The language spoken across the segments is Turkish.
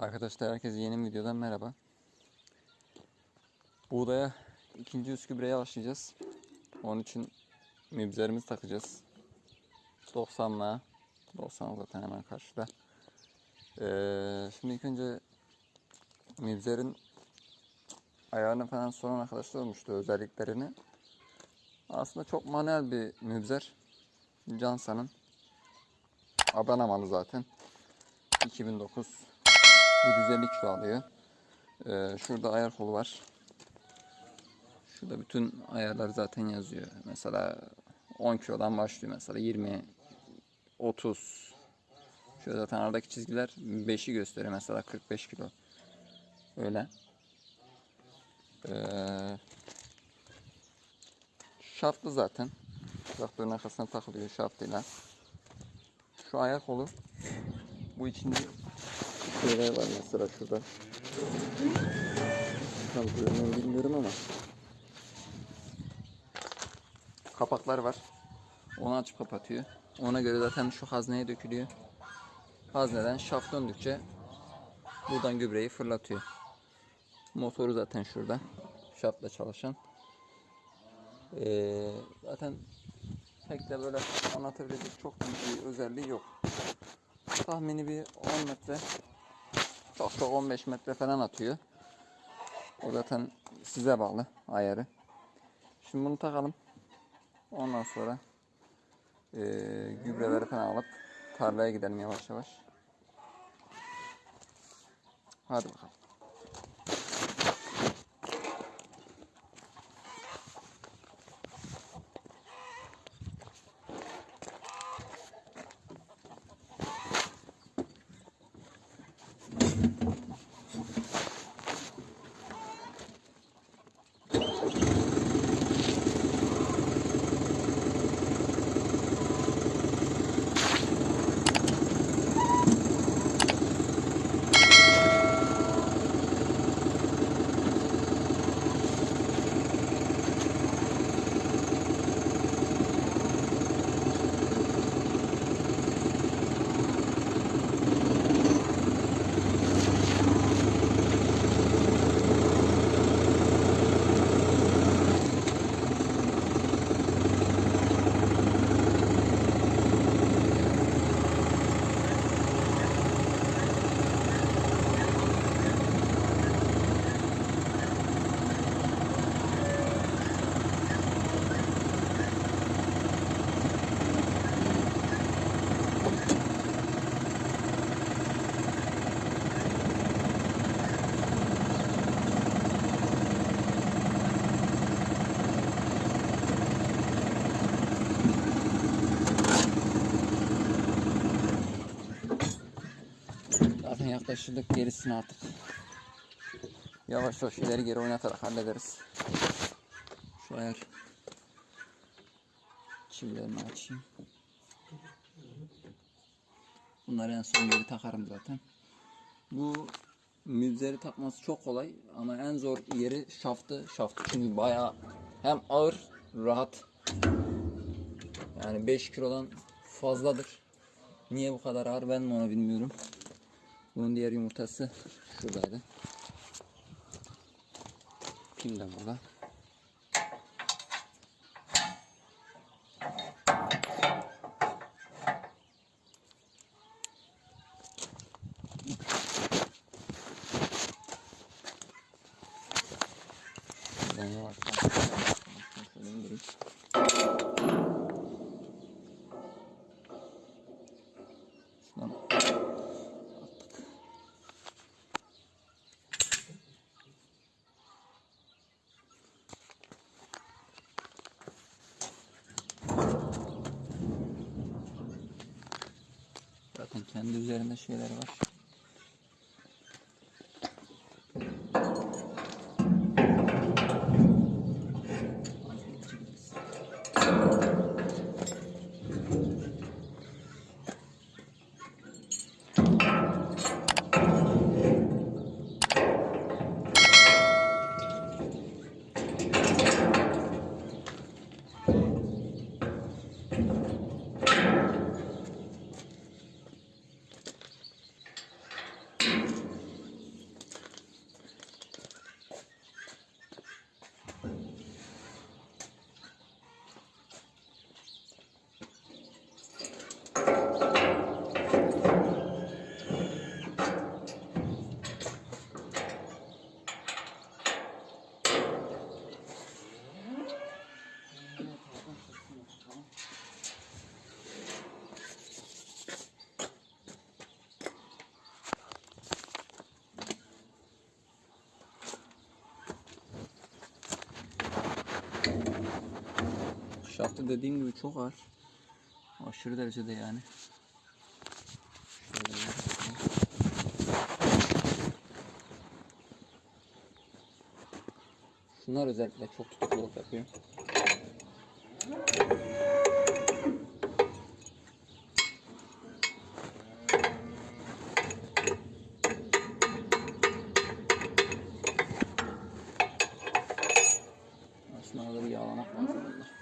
Arkadaşlar herkese yeni bir videodan merhaba. Buğdaya ikinci üst gübreye başlayacağız. Onun için mübzerimizi takacağız. 90'la 90 zaten hemen karşıda. Ee, şimdi ilk önce mübzerin ayarını falan soran arkadaşlar olmuştu özelliklerini. Aslında çok manuel bir mübzer. Cansa'nın. Adana malı zaten. 2009 150 kilo alıyor. Ee, şurada ayar kolu var. Şurada bütün ayarlar zaten yazıyor. Mesela 10 kilodan başlıyor mesela 20 30 Şöyle zaten aradaki çizgiler 5'i gösteriyor mesela 45 kilo. Öyle. Ee, şaftlı zaten. Traktörün arkasına takılıyor şaftıyla. Şu ayak kolu. Bu içinde şeyler var mesela şurada. Tam görünüyor bilmiyorum ama. Kapaklar var. Onu açıp kapatıyor. Ona göre zaten şu hazneye dökülüyor. Hazneden şaft döndükçe buradan gübreyi fırlatıyor. Motoru zaten şurada. Şaftla çalışan. Ee, zaten pek de böyle anlatabilecek çok büyük bir özelliği yok. Tahmini bir 10 metre çok çok 15 metre falan atıyor. O zaten size bağlı ayarı. Şimdi bunu takalım. Ondan sonra eee gübreleri falan alıp tarlaya gidelim yavaş yavaş. Hadi bakalım. Yaklaşık gerisini artık yavaş yavaş ileri geri oynatarak hallederiz. Şu ayar çivilerini açayım. Bunları en son geri takarım zaten. Bu mübzeri takması çok kolay ama en zor yeri şaftı. Şaftı çünkü bayağı hem ağır, rahat. Yani 5 kilodan fazladır. Niye bu kadar ağır ben de onu bilmiyorum. Bunun diğer yumurtası şuradaydı. Pil de burada. Şuradan yavaştan şöyle indireyim. Şuradan Zaten kendi üzerinde şeyler var. Şaftı dediğim gibi çok ağır. Aşırı derecede yani. Şöyle. Şunlar özellikle çok tutukluluk yapıyor. Aslında arada bir yağlamak lazım. bunda.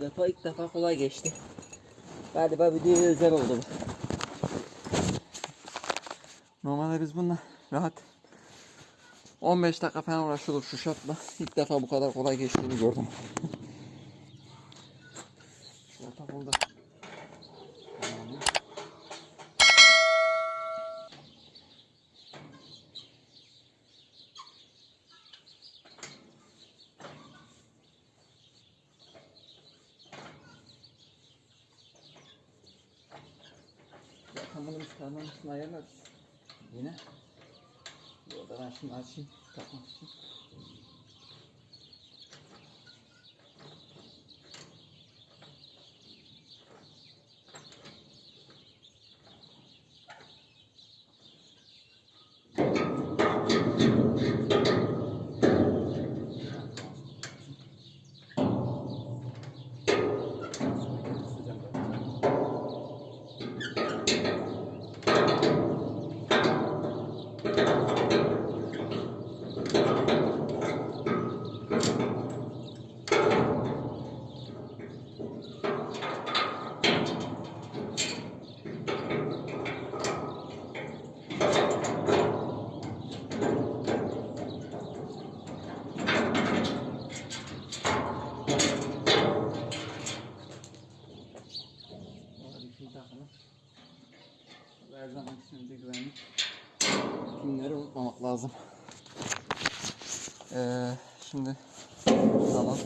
Bu defa ilk defa kolay geçti. Galiba videoya özel oldu bu. Normalde biz bununla rahat 15 dakika falan uğraşıyorduk şu şartla. İlk defa bu kadar kolay geçtiğini gördüm. Şu yatak oldu. Tamam. Zaten bunu biz karnımızın ayarlarız. Yine. Burada ben şimdi açayım takmak için. Orada bir şey takalım. Her zaman için de güvenlik. Kimleri unutmamak lazım. Ee, şimdi tamam.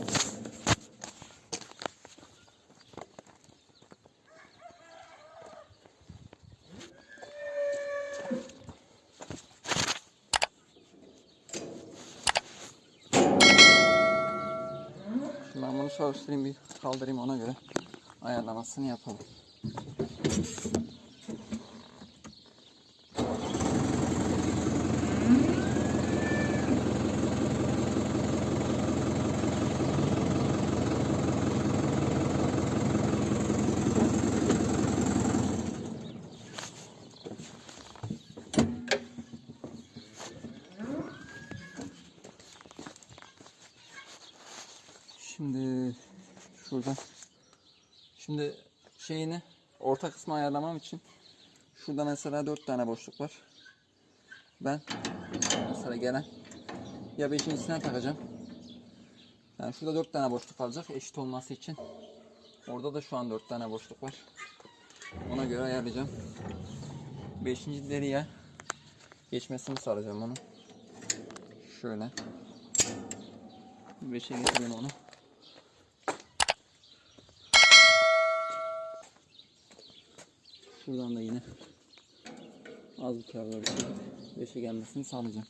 Şimdi ben bunu çalıştırayım bir kaldırayım ona göre ayarlamasını yapalım. Şimdi şuradan şimdi şeyini orta kısmı ayarlamam için şurada mesela 4 tane boşluk var. Ben mesela gelen ya beşincisine takacağım. Yani şurada 4 tane boşluk kalacak eşit olması için. Orada da şu an 4 tane boşluk var. Ona göre ayarlayacağım. Beşinci deriye geçmesini sağlayacağım onu. Şöyle. Beşe getireyim onu. Şuradan da yine az kağıda bir şey beşe gelmesini sağlayacağım.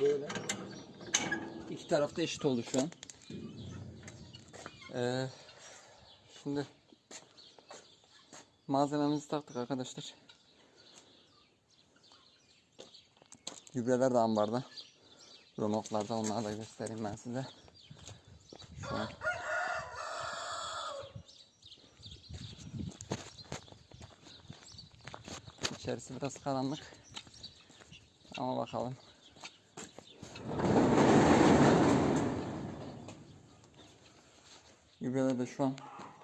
Böyle. Tarafta eşit oldu şu an. Ee, şimdi malzememizi taktık arkadaşlar. Gübreler de ambarda. Romoklarda onları da göstereyim ben size. Şu an. İçerisi biraz karanlık. Ama bakalım. Gübreler de şu an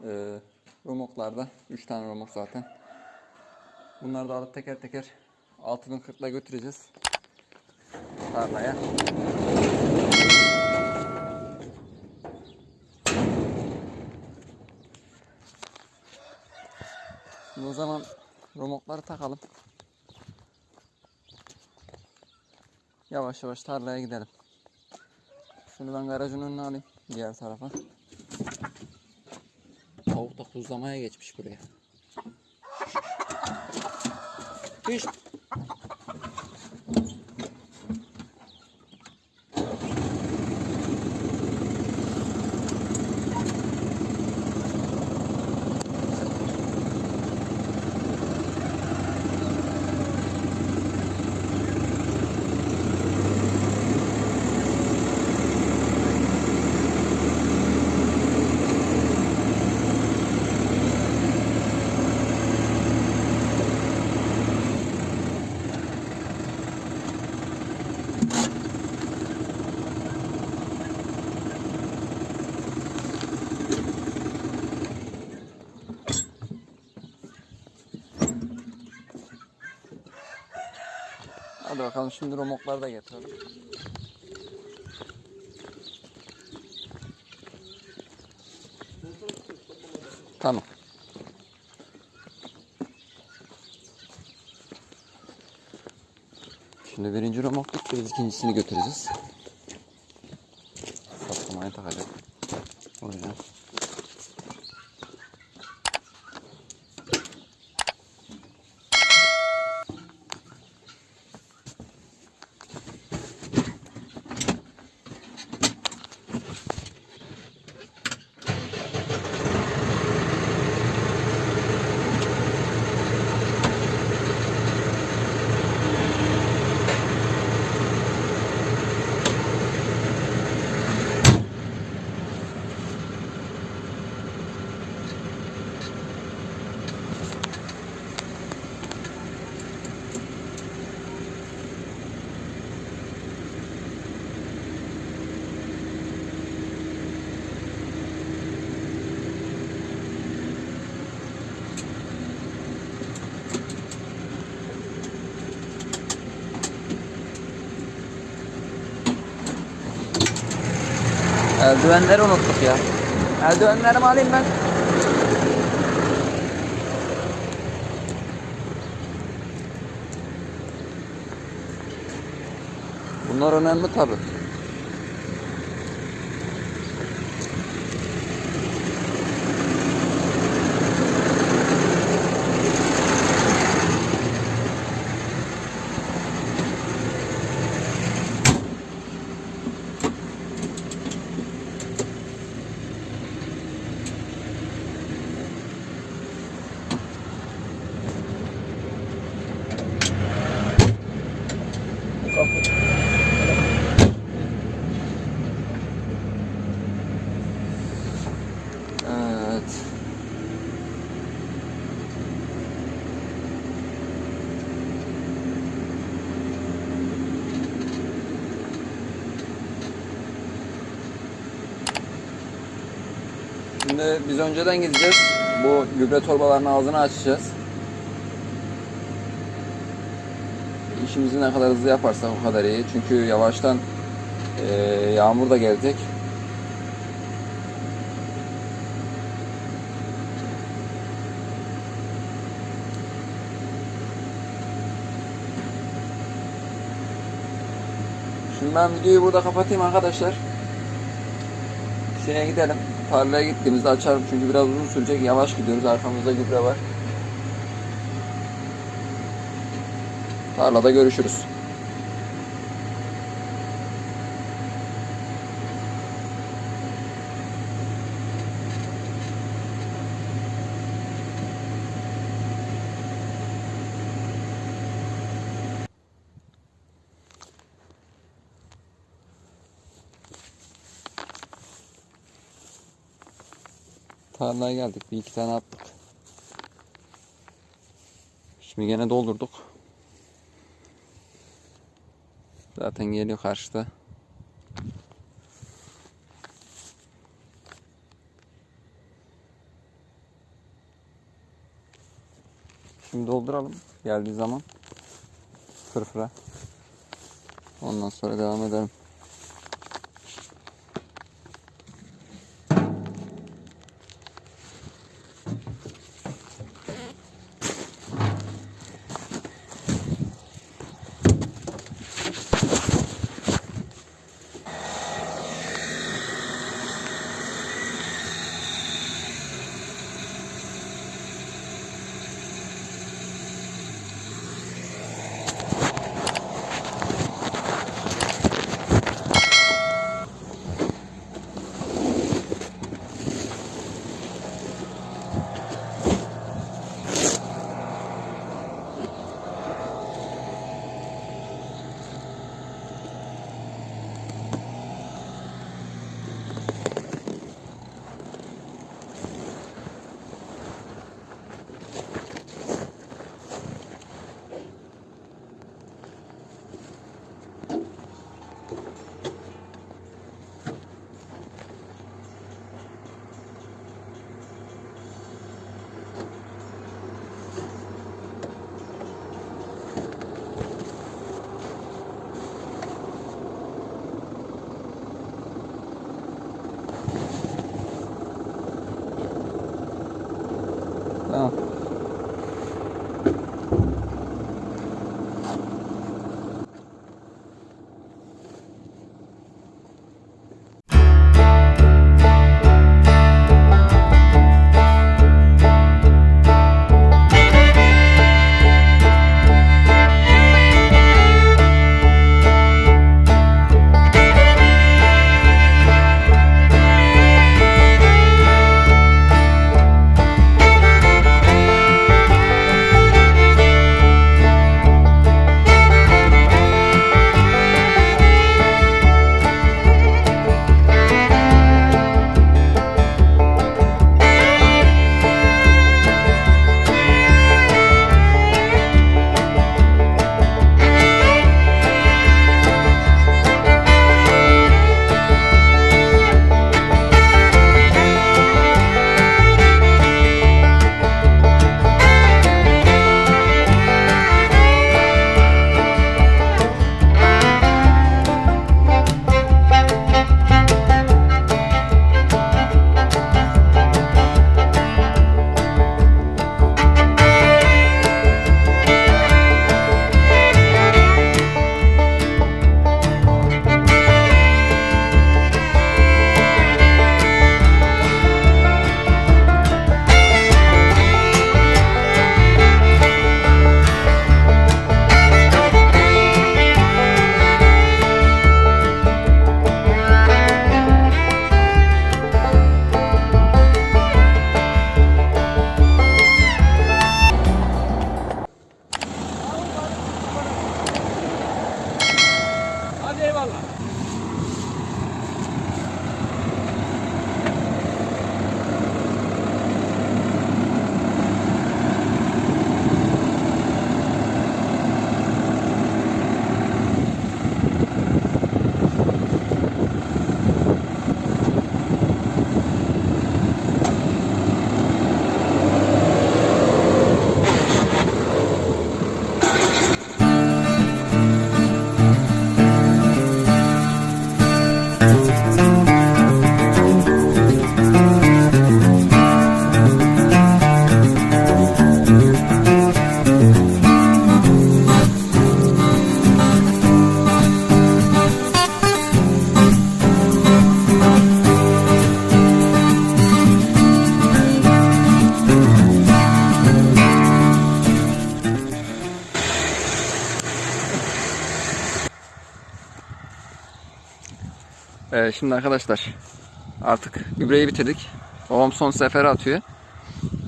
e, romoklarda. 3 tane romok zaten. Bunları da alıp teker teker 6040'la götüreceğiz. Tarlaya. O zaman romokları takalım. Yavaş yavaş tarlaya gidelim. Şunu ben garajın önüne alayım. Diğer tarafa. Tavuk da kuzlamaya geçmiş buraya. Düş. Bakalım şimdi romokları da getirelim. Tamam. Şimdi birinci romok bitti. Biz ikincisini götüreceğiz. Eldivenleri unuttuk ya. Eldivenlerimi alayım ben. Bunlar önemli tabi. Şimdi biz önceden gideceğiz. Bu gübre torbalarının ağzını açacağız. İşimizi ne kadar hızlı yaparsak o kadar iyi. Çünkü yavaştan eee, yağmur da gelecek. Şimdi ben videoyu burada kapatayım arkadaşlar. Şeye gidelim. Tarlaya gittiğimizde açarım çünkü biraz uzun sürecek. Yavaş gidiyoruz. Arkamızda gübre var. Tarlada görüşürüz. tarlaya geldik. Bir iki tane attık. Şimdi gene doldurduk. Zaten geliyor karşıda. Şimdi dolduralım geldiği zaman fırfıra. Ondan sonra devam edelim. Şimdi arkadaşlar artık gübreyi bitirdik. Babam son sefere atıyor.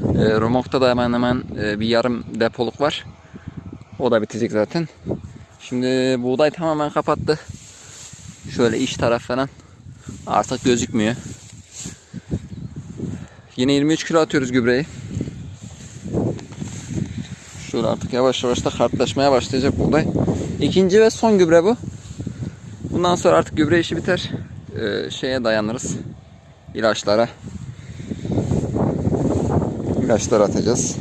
Ee, Romok'ta da hemen hemen e, bir yarım depoluk var. O da bitecek zaten. Şimdi buğday tamamen kapattı. Şöyle iç taraf falan artık gözükmüyor. Yine 23 kilo atıyoruz gübreyi. Şöyle artık yavaş yavaş da kartlaşmaya başlayacak buğday. İkinci ve son gübre bu. Bundan sonra artık gübre işi biter. Ee, şeye dayanırız. İlaçlara. İlaçlar atacağız.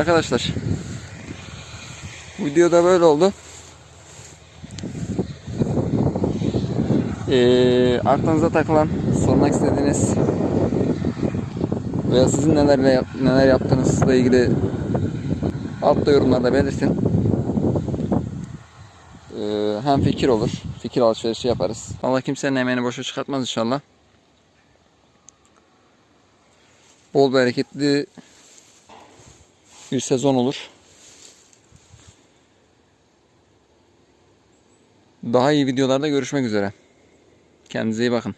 Arkadaşlar bu videoda böyle oldu. Ee, aklınıza takılan, sormak istediğiniz veya sizin nelerle neler yaptığınızla ilgili altta yorumlarda belirtin. Ee, hem fikir olur, fikir alışverişi yaparız. Allah kimsenin emeğini boşa çıkartmaz inşallah. Bol bereketli bir sezon olur. Daha iyi videolarda görüşmek üzere. Kendinize iyi bakın.